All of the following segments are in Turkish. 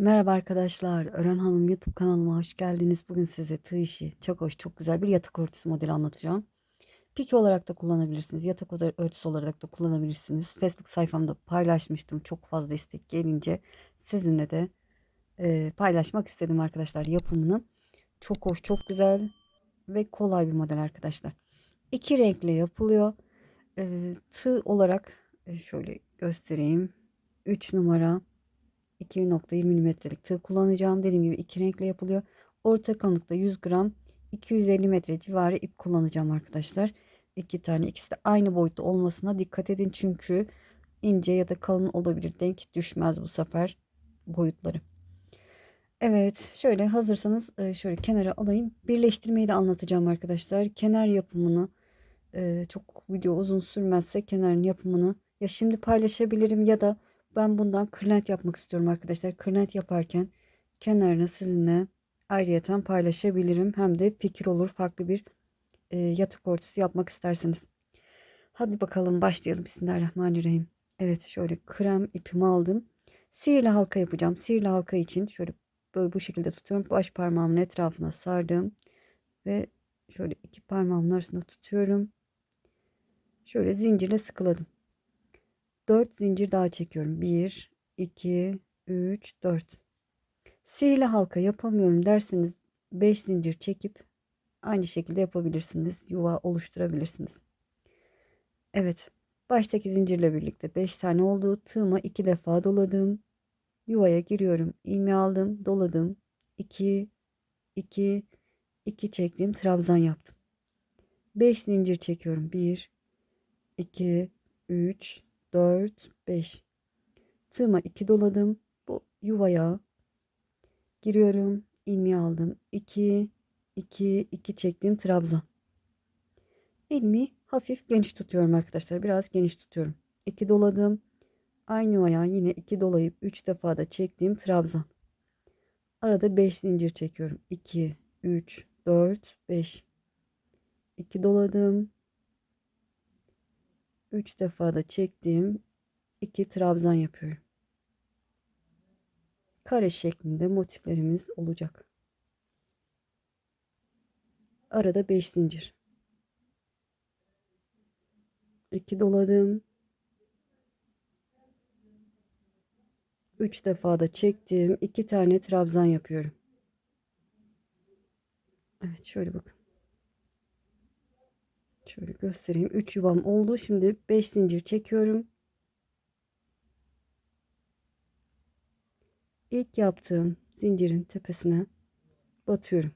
Merhaba arkadaşlar. Ören Hanım YouTube kanalıma hoş geldiniz. Bugün size tığ işi çok hoş, çok güzel bir yatak örtüsü modeli anlatacağım. Piki olarak da kullanabilirsiniz. Yatak örtüsü olarak da kullanabilirsiniz. Facebook sayfamda paylaşmıştım. Çok fazla istek gelince sizinle de e, paylaşmak istedim arkadaşlar yapımını. Çok hoş, çok güzel ve kolay bir model arkadaşlar. İki renkle yapılıyor. E, tığ olarak e, şöyle göstereyim. 3 numara 2.20 milimetrelik tığ kullanacağım. Dediğim gibi iki renkle yapılıyor. Orta kalınlıkta 100 gram 250 metre civarı ip kullanacağım arkadaşlar. İki tane ikisi de aynı boyutta olmasına dikkat edin. Çünkü ince ya da kalın olabilir. Denk düşmez bu sefer boyutları. Evet şöyle hazırsanız e, şöyle kenara alayım. Birleştirmeyi de anlatacağım arkadaşlar. Kenar yapımını e, çok video uzun sürmezse kenarın yapımını ya şimdi paylaşabilirim ya da ben bundan kırlent yapmak istiyorum arkadaşlar. Kırlent yaparken kenarını sizinle ayrıyeten paylaşabilirim. Hem de fikir olur farklı bir e, yatak örtüsü yapmak isterseniz. Hadi bakalım başlayalım. Bismillahirrahmanirrahim. Evet şöyle krem ipimi aldım. Sihirli halka yapacağım. Sihirli halka için şöyle böyle bu şekilde tutuyorum. Baş parmağımın etrafına sardım. Ve şöyle iki parmağımın arasında tutuyorum. Şöyle zincirle sıkıladım. 4 zincir daha çekiyorum. 1, 2, 3, 4. Sihirli halka yapamıyorum derseniz 5 zincir çekip aynı şekilde yapabilirsiniz. Yuva oluşturabilirsiniz. Evet. Baştaki zincirle birlikte 5 tane oldu. Tığıma 2 defa doladım. Yuvaya giriyorum. ilmeği aldım. Doladım. 2, 2, 2 çektim. Trabzan yaptım. 5 zincir çekiyorum. 1, 2, 3, 4, 5. Tığıma 2 doladım. Bu yuvaya giriyorum. ilmeği aldım. 2, 2, 2 çektim. Trabzan. Elimi hafif geniş tutuyorum arkadaşlar. Biraz geniş tutuyorum. 2 doladım. Aynı yuvaya yine 2 dolayıp 3 defa da çektiğim trabzan. Arada 5 zincir çekiyorum. 2, 3, 4, 5. 2 doladım. 3 defa da çektiğim 2 trabzan yapıyorum. Kare şeklinde motiflerimiz olacak. Arada 5 zincir. 2 doladım. 3 defa da çektim. 2 tane trabzan yapıyorum. Evet şöyle bakın. Şöyle göstereyim. 3 yuvam oldu. Şimdi 5 zincir çekiyorum. İlk yaptığım zincirin tepesine batıyorum.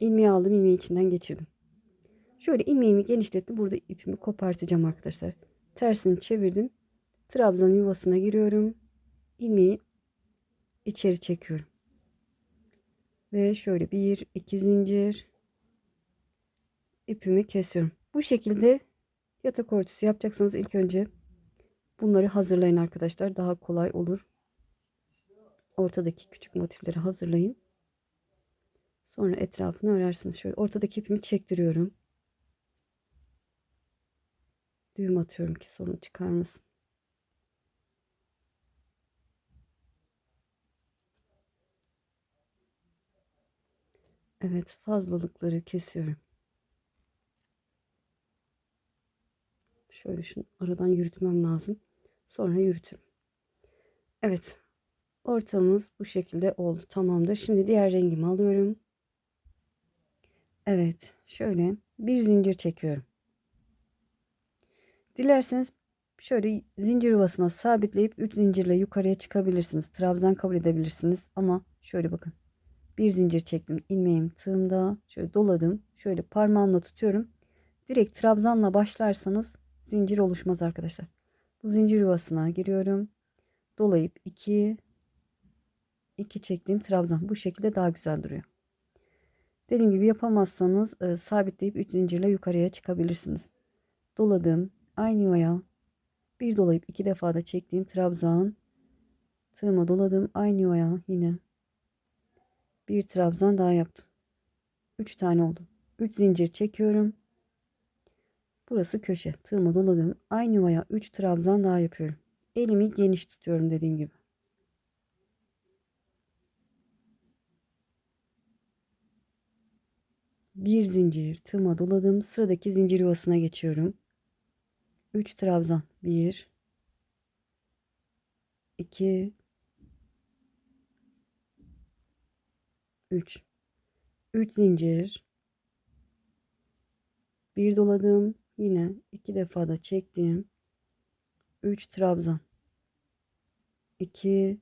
İlmeği aldım. ilmeği içinden geçirdim. Şöyle ilmeğimi genişlettim. Burada ipimi kopartacağım arkadaşlar. Tersini çevirdim. Trabzan yuvasına giriyorum. ilmeği içeri çekiyorum. Ve şöyle bir iki zincir ipimi kesiyorum. Bu şekilde yatak örtüsü yapacaksanız ilk önce bunları hazırlayın arkadaşlar. Daha kolay olur. Ortadaki küçük motifleri hazırlayın. Sonra etrafını örersiniz. Şöyle ortadaki ipimi çektiriyorum. Düğüm atıyorum ki sorun çıkarmasın. Evet fazlalıkları kesiyorum. Şöyle şunu aradan yürütmem lazım. Sonra yürütürüm. Evet. Ortamız bu şekilde oldu. Tamamdır. Şimdi diğer rengimi alıyorum. Evet. Şöyle bir zincir çekiyorum. Dilerseniz şöyle zincir yuvasına sabitleyip 3 zincirle yukarıya çıkabilirsiniz. Trabzan kabul edebilirsiniz. Ama şöyle bakın. Bir zincir çektim. ilmeğim tığımda. Şöyle doladım. Şöyle parmağımla tutuyorum. Direkt trabzanla başlarsanız zincir oluşmaz arkadaşlar. Bu zincir yuvasına giriyorum. Dolayıp 2 2 çektiğim trabzan bu şekilde daha güzel duruyor. Dediğim gibi yapamazsanız e, sabitleyip 3 zincirle yukarıya çıkabilirsiniz. Doladım. Aynı yuvaya bir dolayıp iki defa da çektiğim trabzan tığıma doladım. Aynı yuvaya yine bir trabzan daha yaptım. 3 tane oldu. 3 zincir çekiyorum. Burası köşe. Tığımı doladım. Aynı yuvaya 3 trabzan daha yapıyorum. Elimi geniş tutuyorum dediğim gibi. Bir zincir tığıma doladım. Sıradaki zincir yuvasına geçiyorum. 3 trabzan. 1 2 3 3 zincir bir doladım yine iki defa da çektim 3 trabzan. 2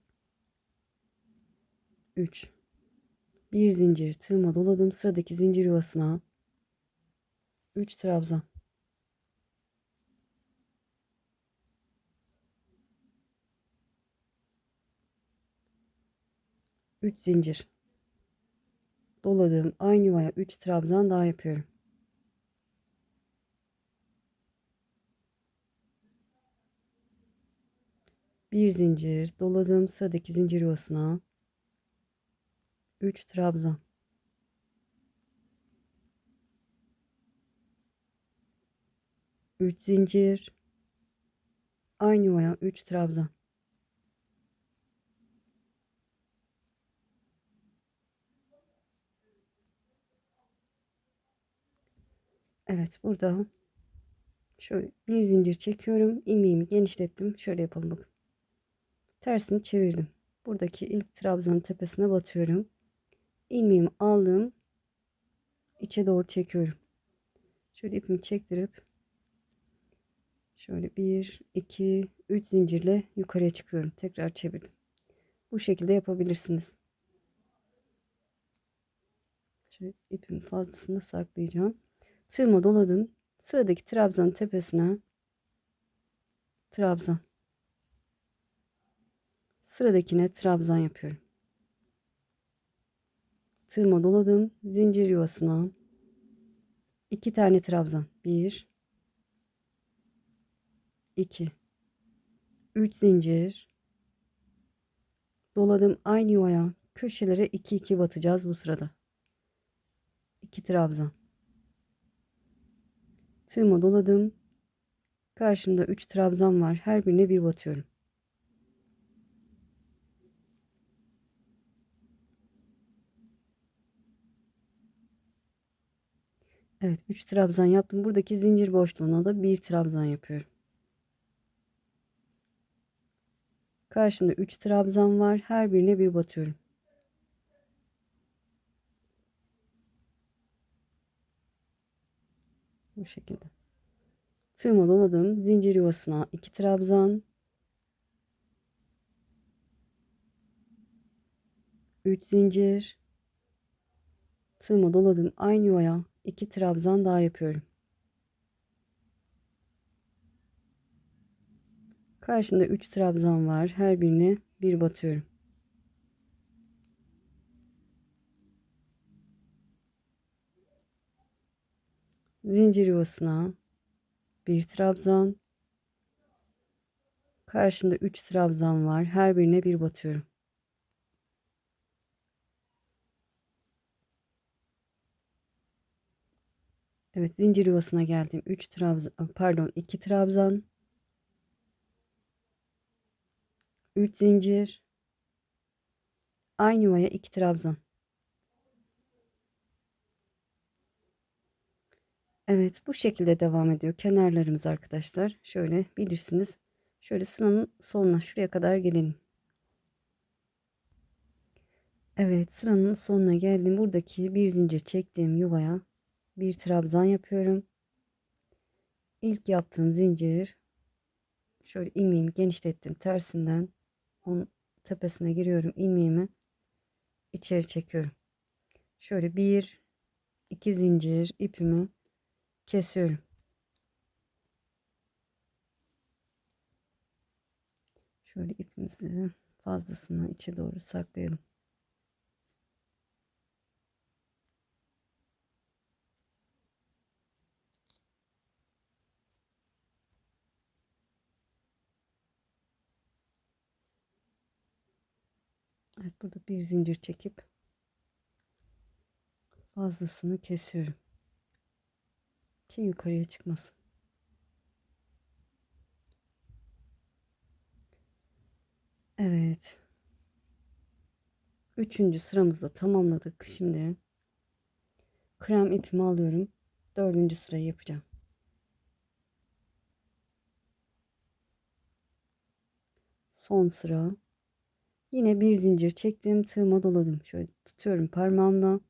3 bir zincir tığıma doladım. Sıradaki zincir yuvasına 3 trabzan. 3 zincir. Doladığım aynı yuvaya 3 trabzan daha yapıyorum. Bir zincir doladığım sıradaki zincir yuvasına 3 trabzan. Üç zincir aynı yuvaya 3 trabzan. Evet burada şöyle bir zincir çekiyorum. ilmeğimi genişlettim. Şöyle yapalım bakın. Tersini çevirdim. Buradaki ilk trabzanın tepesine batıyorum. ilmeğimi aldım. içe doğru çekiyorum. Şöyle ipimi çektirip şöyle 1 2 3 zincirle yukarıya çıkıyorum. Tekrar çevirdim. Bu şekilde yapabilirsiniz. Şöyle ipimin fazlasını saklayacağım tığıma doladım. Sıradaki trabzanın tepesine trabzan. Sıradakine trabzan yapıyorum. Tığıma doladım. Zincir yuvasına iki tane trabzan. Bir, iki, üç zincir doladım aynı yuvaya köşelere iki iki batacağız bu sırada. İki trabzan. Tığıma doladım. Karşımda 3 trabzan var. Her birine bir batıyorum. Evet 3 trabzan yaptım. Buradaki zincir boşluğuna da 1 trabzan yapıyorum. Karşımda 3 trabzan var. Her birine bir batıyorum. Bu şekilde. Tığıma doladım. Zincir yuvasına 2 trabzan. 3 zincir. Tığıma doladım. Aynı yuvaya 2 trabzan daha yapıyorum. Karşında 3 trabzan var. Her birine bir batıyorum. zincir yuvasına bir trabzan karşında 3 trabzan var her birine bir batıyorum Evet zincir yuvasına geldim 3 trabzan pardon 2 trabzan 3 zincir aynı yuvaya 2 trabzan Evet bu şekilde devam ediyor kenarlarımız arkadaşlar. Şöyle bilirsiniz. Şöyle sıranın sonuna şuraya kadar gelelim. Evet sıranın sonuna geldim. Buradaki bir zincir çektiğim yuvaya bir trabzan yapıyorum. İlk yaptığım zincir şöyle ilmeğimi genişlettim tersinden onun tepesine giriyorum ilmeğimi içeri çekiyorum. Şöyle bir iki zincir ipimi kesiyorum. Şöyle ipimizi fazlasını içe doğru saklayalım. Evet burada bir zincir çekip fazlasını kesiyorum ki yukarıya çıkmasın. Evet. Üçüncü sıramızda tamamladık. Şimdi krem ipimi alıyorum. Dördüncü sırayı yapacağım. Son sıra. Yine bir zincir çektim. Tığıma doladım. Şöyle tutuyorum parmağımla.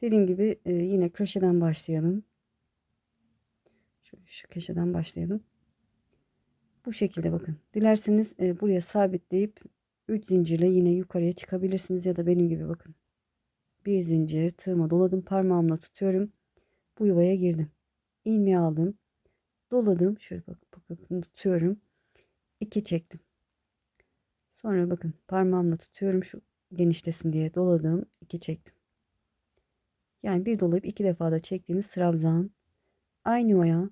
Dediğim gibi e, yine köşeden başlayalım. Şu, şu köşeden başlayalım. Bu şekilde bakın. Dilerseniz e, buraya sabitleyip 3 zincirle yine yukarıya çıkabilirsiniz ya da benim gibi bakın. Bir zincir tığıma doladım parmağımla tutuyorum. Bu yuvaya girdim. İlmeği aldım. Doladım. Şöyle bak, bak tutuyorum. 2 çektim. Sonra bakın parmağımla tutuyorum şu genişlesin diye doladım. 2 çektim. Yani bir dolayıp iki defa da çektiğimiz trabzan. Aynı yuvaya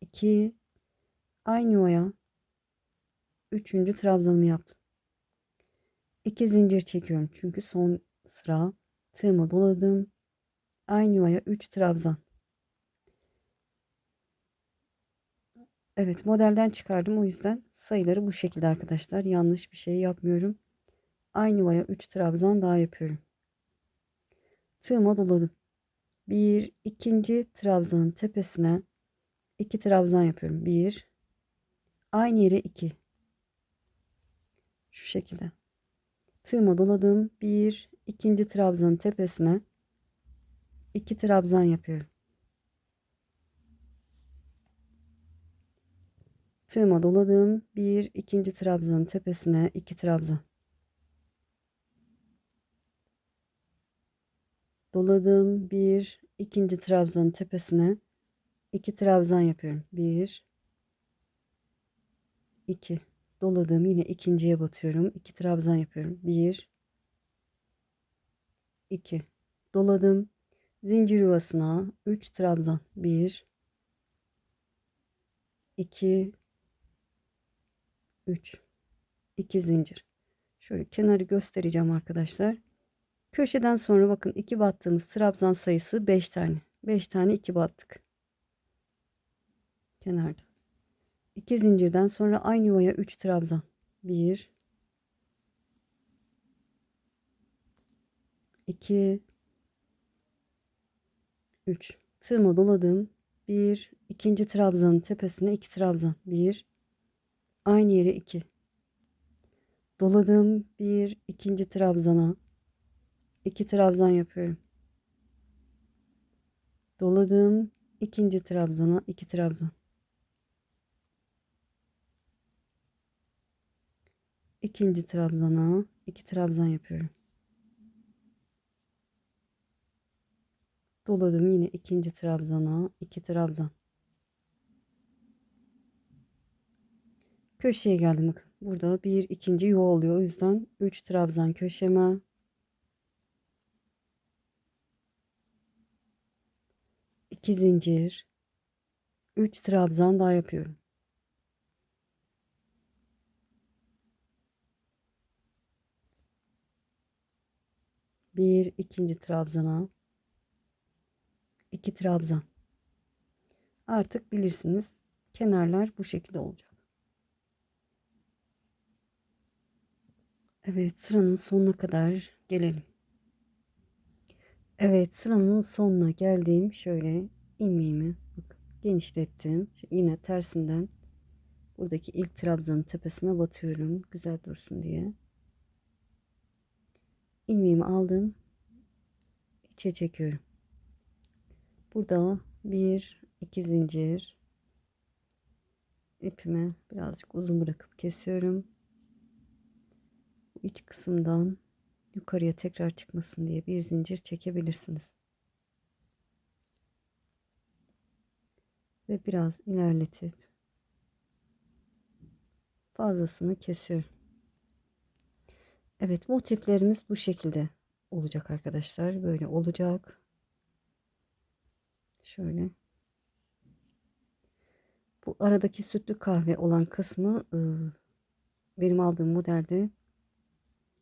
2 aynı yuvaya üçüncü trabzanımı yaptım. 2 zincir çekiyorum çünkü son sıra tığıma doladım. Aynı yuvaya 3 trabzan. Evet modelden çıkardım o yüzden sayıları bu şekilde arkadaşlar. Yanlış bir şey yapmıyorum. Aynı yuvaya 3 trabzan daha yapıyorum. Tığıma doladım. Bir ikinci trabzanın tepesine 2 trabzan yapıyorum. 1 aynı yere 2 şu şekilde tığıma doladım. Bir ikinci trabzanın tepesine 2 trabzan yapıyorum. Tığıma doladım. Bir ikinci trabzanın tepesine 2 trabzan. Doladım. Bir ikinci trabzanın tepesine 2 trabzan yapıyorum. 1 2 doladım. Yine ikinciye batıyorum. 2 trabzan yapıyorum. 1 2 doladım. Zincir yuvasına 3 trabzan. 1 2 3 2 zincir. Şöyle kenarı göstereceğim arkadaşlar. Köşeden sonra bakın 2 battığımız trabzan sayısı 5 tane. 5 tane 2 battık. Kenarda. 2 zincirden sonra aynı yuvaya 3 trabzan. 1 2 3 tığıma doladım. 1 ikinci trabzanın tepesine 2 trabzan. 1 aynı yere 2 doladım. 1 ikinci trabzana 2 trabzan yapıyorum. Doladım. ikinci trabzana 2 trabzan. ikinci trabzana 2 trabzan yapıyorum. Doladım yine ikinci trabzana 2 trabzan. Köşeye geldim. Burada bir ikinci yuva oluyor. O yüzden 3 trabzan köşeme. iki zincir. 3 trabzan daha yapıyorum. Bir ikinci trabzana. iki trabzan. Artık bilirsiniz. Kenarlar bu şekilde olacak. Evet sıranın sonuna kadar gelelim. Evet sıranın sonuna geldim. Şöyle ilmeğimi genişlettim. Şu yine tersinden buradaki ilk trabzanın tepesine batıyorum. Güzel dursun diye. ilmeğimi aldım. içe çekiyorum. Burada bir iki zincir ipimi birazcık uzun bırakıp kesiyorum iç kısımdan yukarıya tekrar çıkmasın diye bir zincir çekebilirsiniz. Ve biraz ilerletip fazlasını kesiyorum. Evet motiflerimiz bu şekilde olacak arkadaşlar. Böyle olacak. Şöyle. Bu aradaki sütlü kahve olan kısmı benim aldığım modelde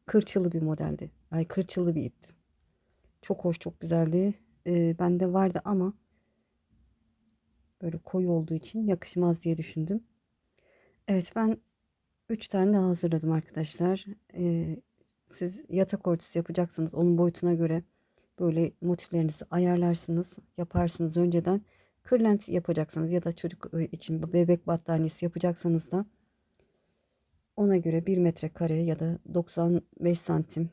kırçılı bir modeldi. Ay kırçılı bir ipti. Çok hoş çok güzeldi. Ee, bende vardı ama böyle koyu olduğu için yakışmaz diye düşündüm. Evet ben 3 tane daha hazırladım arkadaşlar. Ee, siz yatak örtüsü yapacaksınız. Onun boyutuna göre böyle motiflerinizi ayarlarsınız, yaparsınız önceden. Kırlent yapacaksanız ya da çocuk e, için bebek battaniyesi yapacaksanız da ona göre 1 metre kare ya da 95 santim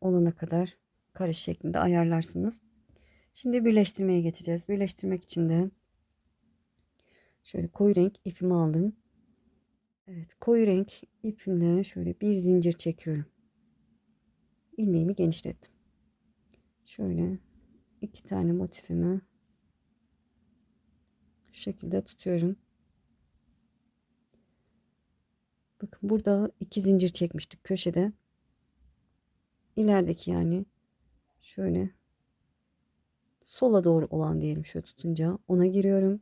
olana kadar kare şeklinde ayarlarsınız. Şimdi birleştirmeye geçeceğiz. Birleştirmek için de şöyle koyu renk ipimi aldım. Evet koyu renk ipimle şöyle bir zincir çekiyorum. ilmeğimi genişlettim. Şöyle iki tane motifimi şu şekilde tutuyorum. Bakın burada iki zincir çekmiştik köşede. İlerideki yani şöyle sola doğru olan diyelim şöyle tutunca ona giriyorum.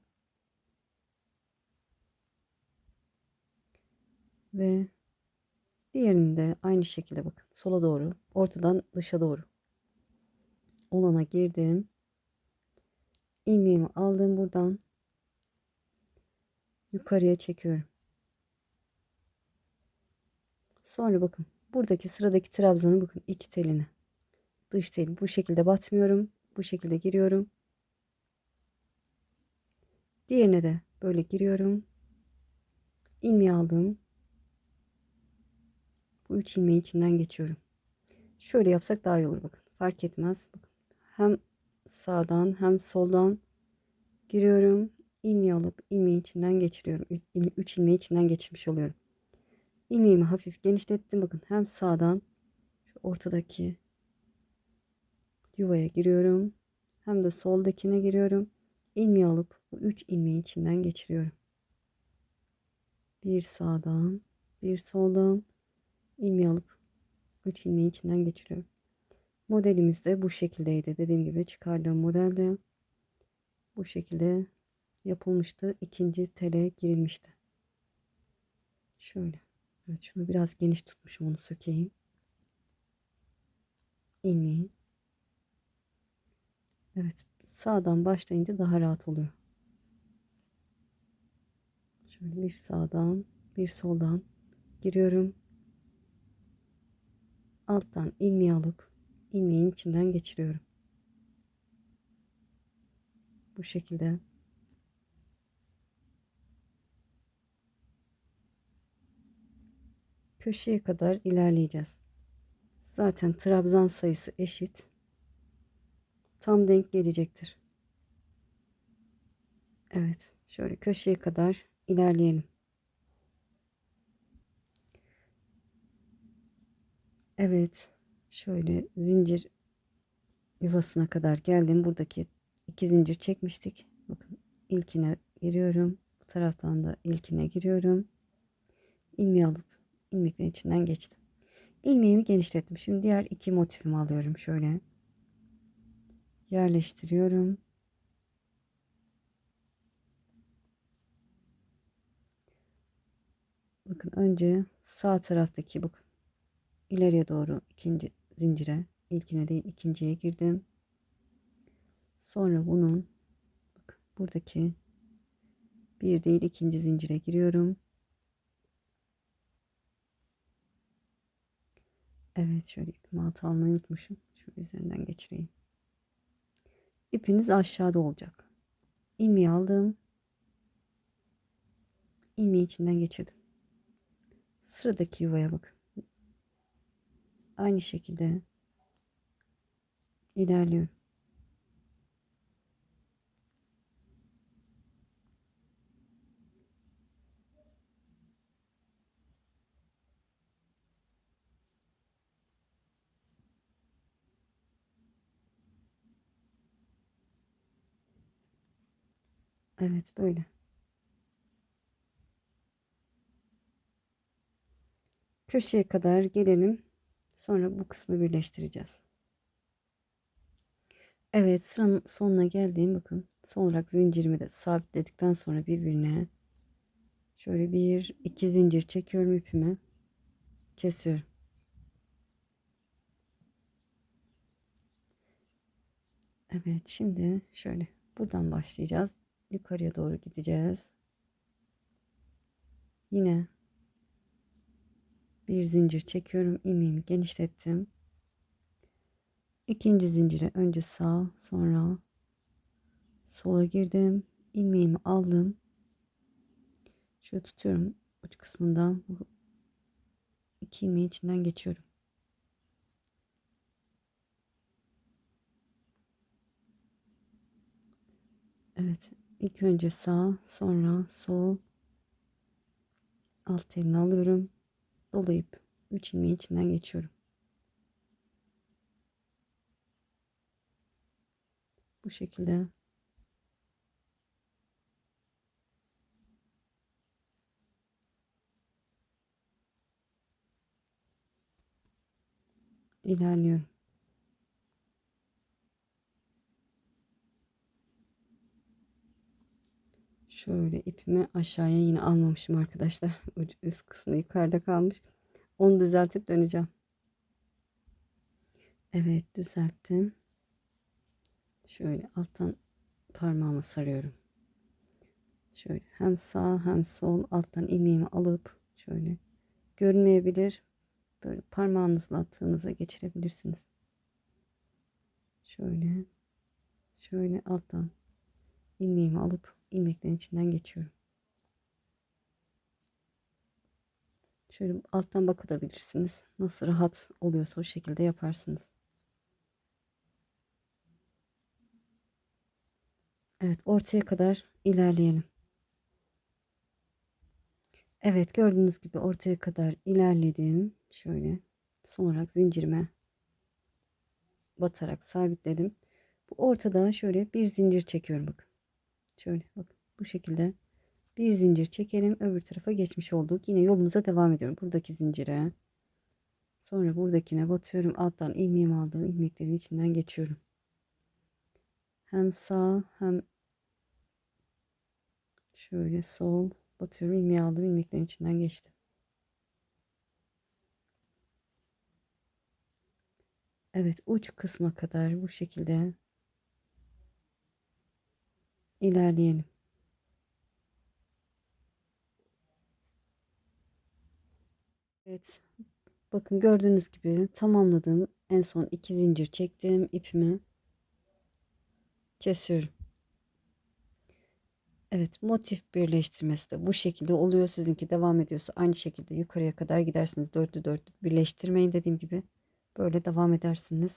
Ve diğerini de aynı şekilde bakın sola doğru ortadan dışa doğru olana girdim. ilmeğimi aldım buradan yukarıya çekiyorum. Sonra bakın buradaki sıradaki trabzanın bakın iç teline dış teli bu şekilde batmıyorum. Bu şekilde giriyorum. Diğerine de böyle giriyorum. ilmeği aldım. Bu üç ilmeği içinden geçiyorum. Şöyle yapsak daha iyi olur bakın. Fark etmez. Hem sağdan hem soldan giriyorum. ilmeği alıp ilmeği içinden geçiriyorum. 3 ilmeği içinden geçirmiş oluyorum. İlmeğimi hafif genişlettim. Bakın hem sağdan şu ortadaki yuvaya giriyorum. Hem de soldakine giriyorum. ilmeği alıp bu 3 ilmeği içinden geçiriyorum. Bir sağdan, bir soldan ilmeği alıp 3 ilmeği içinden geçiriyorum. Modelimiz de bu şekildeydi. Dediğim gibi çıkardığım modelde bu şekilde yapılmıştı. İkinci tele girilmişti. Şöyle. Evet şunu biraz geniş tutmuşum onu sökeyim. ilmeği. Evet sağdan başlayınca daha rahat oluyor. Şöyle bir sağdan bir soldan giriyorum. Alttan ilmeği alıp ilmeğin içinden geçiriyorum. Bu şekilde köşeye kadar ilerleyeceğiz. Zaten trabzan sayısı eşit. Tam denk gelecektir. Evet, şöyle köşeye kadar ilerleyelim. Evet, şöyle zincir yuvasına kadar geldim. Buradaki iki zincir çekmiştik. Bakın ilkine giriyorum. Bu taraftan da ilkine giriyorum. ilmeği alıp ilmeklerin içinden geçtim. İlmeğimi genişlettim. Şimdi diğer iki motifimi alıyorum şöyle. Yerleştiriyorum. Bakın önce sağ taraftaki bakın ileriye doğru ikinci zincire ilkine değil ikinciye girdim. Sonra bunun bakın buradaki bir değil ikinci zincire giriyorum. Evet şöyle ipimi altı almayı unutmuşum. Şöyle üzerinden geçireyim. İpiniz aşağıda olacak. İlmeği aldım. İlmeği içinden geçirdim. Sıradaki yuvaya bakın. Aynı şekilde ilerliyorum. Evet böyle. Köşeye kadar gelelim. Sonra bu kısmı birleştireceğiz. Evet sıranın sonuna geldiğim bakın. Son olarak zincirimi de sabitledikten sonra birbirine şöyle bir iki zincir çekiyorum ipimi. Kesiyorum. Evet şimdi şöyle buradan başlayacağız yukarıya doğru gideceğiz. Yine bir zincir çekiyorum. ilmeğimi genişlettim. İkinci zincire önce sağ sonra sola girdim. ilmeğimi aldım. Şöyle tutuyorum uç kısmından bu iki ilmeğin içinden geçiyorum. Evet. İlk önce sağ sonra sol alt elini alıyorum. Dolayıp 3 ilmeğin içinden geçiyorum. Bu şekilde ilerliyorum. Şöyle ipimi aşağıya yine almamışım arkadaşlar. Üst kısmı yukarıda kalmış. Onu düzeltip döneceğim. Evet düzelttim. Şöyle alttan parmağımı sarıyorum. Şöyle hem sağ hem sol alttan ilmeğimi alıp şöyle görünmeyebilir. Böyle parmağınızla attığınıza geçirebilirsiniz. Şöyle şöyle alttan ilmeğimi alıp ilmeklerin içinden geçiyorum. Şöyle alttan bakabilirsiniz. Nasıl rahat oluyorsa o şekilde yaparsınız. Evet ortaya kadar ilerleyelim. Evet gördüğünüz gibi ortaya kadar ilerledim. Şöyle son olarak zincirime batarak sabitledim. Bu ortada şöyle bir zincir çekiyorum bakın. Şöyle bakın bu şekilde bir zincir çekelim. Öbür tarafa geçmiş olduk. Yine yolumuza devam ediyorum. Buradaki zincire. Sonra buradakine batıyorum. Alttan ilmeğimi aldım. ilmeklerin içinden geçiyorum. Hem sağ hem şöyle sol batıyorum. ilmeği aldım. ilmeklerin içinden geçtim. Evet uç kısma kadar bu şekilde ilerleyelim. Evet. Bakın gördüğünüz gibi tamamladım. En son iki zincir çektim. ipimi kesiyorum. Evet motif birleştirmesi de bu şekilde oluyor. Sizinki devam ediyorsa aynı şekilde yukarıya kadar gidersiniz. Dörtlü dörtlü birleştirmeyin dediğim gibi. Böyle devam edersiniz.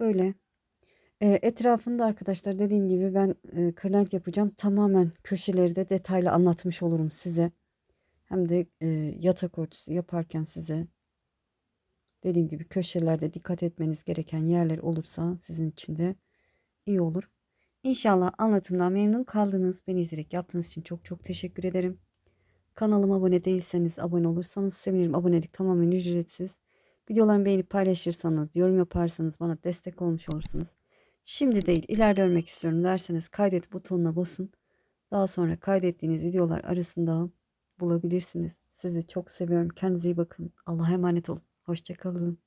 Böyle. E, etrafında arkadaşlar dediğim gibi ben e, kırlent yapacağım. Tamamen köşeleri de detaylı anlatmış olurum size. Hem de e, yatak örtüsü yaparken size dediğim gibi köşelerde dikkat etmeniz gereken yerler olursa sizin için de iyi olur. İnşallah anlatımdan memnun kaldınız. Beni izleyerek yaptığınız için çok çok teşekkür ederim. Kanalıma abone değilseniz abone olursanız sevinirim. Abonelik tamamen ücretsiz. Videolarımı beğenip paylaşırsanız, yorum yaparsanız bana destek olmuş olursunuz. Şimdi değil ileride örmek istiyorum derseniz kaydet butonuna basın. Daha sonra kaydettiğiniz videolar arasında bulabilirsiniz. Sizi çok seviyorum. Kendinize iyi bakın. Allah'a emanet olun. Hoşçakalın.